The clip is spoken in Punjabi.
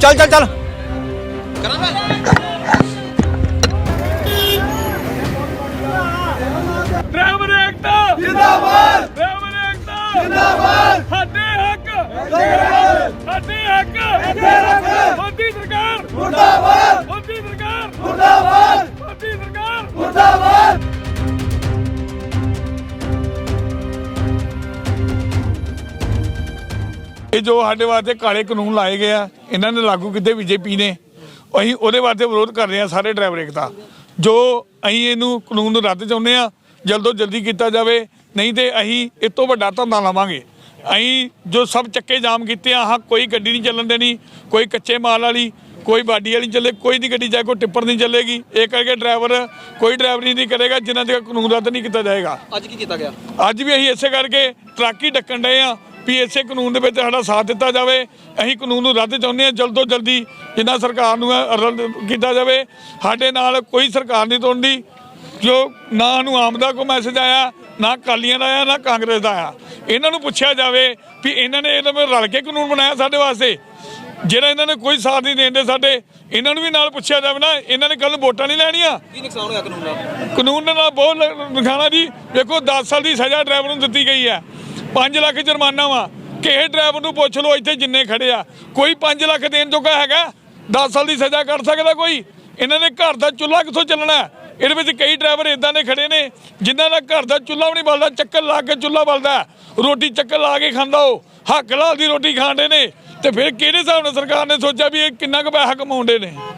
ਚੱਲ ਚੱਲ ਚੱਲ। ਕਰਾਂ ਮੈਂ ਡਰਾਈਵਰ ਏਕਤਾ। ਜਿੰਦਾਬਾਦ। ਡਰਾਈਵਰ ਏਕਤਾ ਜਿੰਦਾਬਾਦ। ਸਾਡੇ ਹੱਕ। ਸਾਡੇ ਹੱਕ। ਮੋਦੀ ਸਰਕਾਰ। ਮੁਰਦਾਬਾਦ। ਮੋਦੀ ਸਰਕਾਰ। ਮੁਰਦਾਬਾਦ। ਮੋਦੀ ਸਰਕਾਰ। ਇਹ ਜੋ ਸਾਡੇ ਵਾਸਤੇ ਕਾਲੇ ਕਾਨੂੰਨ ਲਾਏ ਗਏ ਆ ਇਹਨਾਂ ਨੇ ਲਾਗੂ ਕੀਤੇ ਬੀਜੇਪੀ ਨੇ। ਅਸੀਂ ਉਹਦੇ ਵਾਸਤੇ ਵਿਰੋਧ ਕਰ ਰਹੇ ਆ ਸਾਰੇ ਡਰਾਈਵਰ ਏਕਤਾ। ਜੋ ਅਸੀਂ ਇਹਨੂੰ ਕਾਨੂੰਨ ਨੂੰ ਰੱਦ ਚਾਹੁੰਦੇ ਆ ਜਲਦੋ ਜਲਦੀ ਕੀਤਾ ਜਾਵੇ ਨਹੀਂ ਤੇ ਅਸੀਂ ਇਸ ਤੋਂ ਵੱਡਾ ਧੰਦਾ ਲਾਵਾਂਗੇ। ਅਸੀਂ ਜੋ ਸਭ ਚੱਕੇ ਜਾਮ ਕੀਤੇ ਆ ਆਹ ਕੋਈ ਗੱਡੀ ਨਹੀਂ ਚੱਲਣ ਦੇਣੀ ਕੋਈ ਕੱਚੇ ਮਾਲ ਵਾਲੀ ਕੋਈ ਬਾਡੀ ਵਾਲੀ ਚੱਲੇ ਕੋਈ ਦੀ ਗੱਡੀ ਚਾਹੇ ਕੋਈ ਟਿੱਪਰ ਨਹੀਂ ਚੱਲੇਗੀ। ਇਹ ਕਰਕੇ ਡਰਾਈਵਰ ਕੋਈ ਡਰਾਈਵਰੀ ਨਹੀਂ ਕਰੇਗਾ ਜਿਨ੍ਹਾਂ ਤੱਕ ਕਾਨੂੰਨ ਰੱਦ ਨਹੀਂ ਕੀਤਾ ਜਾਏਗਾ। ਅੱਜ ਕੀ ਕੀਤਾ ਗਿਆ? ਅੱਜ ਵੀ ਅਸੀਂ ਇਸੇ ਕਰਕੇ ਟਰੱਕ ਹੀ ਡੱਕਣ ਡਏ ਆ। ਵੀ ਇਸੇ ਕਾਨੂੰਨ ਦੇ ਵਿੱਚ ਸਾਡਾ ਸਾਥ ਦਿੱਤਾ ਜਾਵੇ। ਅਸੀਂ ਕਾਨੂੰਨ ਨੂੰ ਰੱਦ ਚਾਹੁੰਦੇ ਹਾਂ ਜਲਦ ਤੋਂ ਜਲਦੀ ਜਿੰਨਾ ਸਰਕਾਰ ਨੂੰ ਰੱਦ ਕੀਤਾ ਜਾਵੇ। ਸਾਡੇ ਨਾਲ ਕੋਈ ਸਰਕਾਰ ਨਹੀਂ ਤੋੜਦੀ ਜੋ ਨਾ ਨੂੰ ਆਮ ਦਾ ਕੋਈ ਮੈਸੇਜ ਆਇਆ ਨਾ ਕਾਲੀਆਂ ਦਾ ਆਇਆ ਨਾ ਕਾਂਗਰਸ ਦਾ ਆਇਆ। ਇਹਨਾਂ ਨੂੰ ਪੁੱਛਿਆ ਜਾਵੇ ਵੀ ਇਹਨਾਂ ਨੇ ਇਹਦੇ ਵਿੱਚ ਰਲ ਕੇ ਕਾਨੂੰਨ ਬਣਾਇਆ ਸਾਡੇ ਵਾਸਤੇ। ਜਿਹੜਾ ਇਹਨਾਂ ਨੇ ਕੋਈ ਸਾਥ ਨਹੀਂ ਦੇਂਦੇ ਸਾਡੇ ਇਹਨਾਂ ਨੂੰ ਵੀ ਨਾਲ ਪੁੱਛਿਆ ਜਾਵੇ ਨਾ ਇਹਨਾਂ ਨੇ ਕੱਲ ਨੂੰ ਵੋਟਾਂ ਨਹੀਂ ਲੈਣੀਆਂ। ਕੀ ਨੁਕਸਾਨ ਹੋਇਆ ਕਾਨੂੰਨ ਦਾ? ਕਾਨੂੰਨ ਨਾਲ ਬਹੁਤ ਨੁਕਸਾਨਾ ਜੀ ਵੇਖੋ 10 ਸਾਲ ਦੀ ਸਜ਼ਾ ਡਰਾਈਵਰ ਨੂੰ ਦਿੱਤੀ ਗਈ ਹੈ। 5 ਲੱਖ ਜੁਰਮਾਨਾ ਵਾ। ਕਿਸੇ ਡਰਾਈਵਰ ਨੂੰ ਪੁੱਛ ਲਓ ਇੱਥੇ ਜਿੰਨੇ ਖੜੇ ਆ। ਕੋਈ 5 ਲੱਖ ਦੇਣ ਜੋਗਾ ਹੈਗਾ? 10 ਸਾਲ ਦੀ ਸਜ਼ਾ ਕੱਟ ਸਕਦਾ ਕੋਈ? ਇਹਨਾਂ ਨੇ ਘਰ ਦਾ ਚੁੱਲ੍ਹਾ ਕਿੱਥੋਂ ਚੱਲਣਾ ਇਹਦੇ ਵਿੱਚ ਕਈ ਡਰਾਈਵਰ ਇਦਾਂ ਦੇ ਖੜੇ ਨੇ, ਜਿਨ੍ਹਾਂ ਦਾ ਘਰ ਦਾ ਚੁੱਲ੍ਹਾ ਵੀ ਨਹੀਂ ਬਲਦਾ, ਚੱਕਰ ਲਾ ਕੇ ਚੁੱਲ੍ਹਾ ਬਲਦਾ ਰੋਟੀ ਚੱਕਰ ਲਾ ਕੇ ਖਾਂਦਾ ਉਹ। ਹੱਕ ਲਾਲ ਦੀ ਰੋਟੀ ਖਾਂਦੇ ਨੇ। ਤੇ ਫਿਰ ਕਿਹੜੇ ਹਿਸਾਬ ਨਾਲ ਸਰਕਾਰ ਨੇ ਸੋਚਿਆ ਵੀ ਇਹ ਕਿੰਨਾ ਕੁ ਪੈਸਾ ਕਮਾਉਂਦੇ ਨੇ?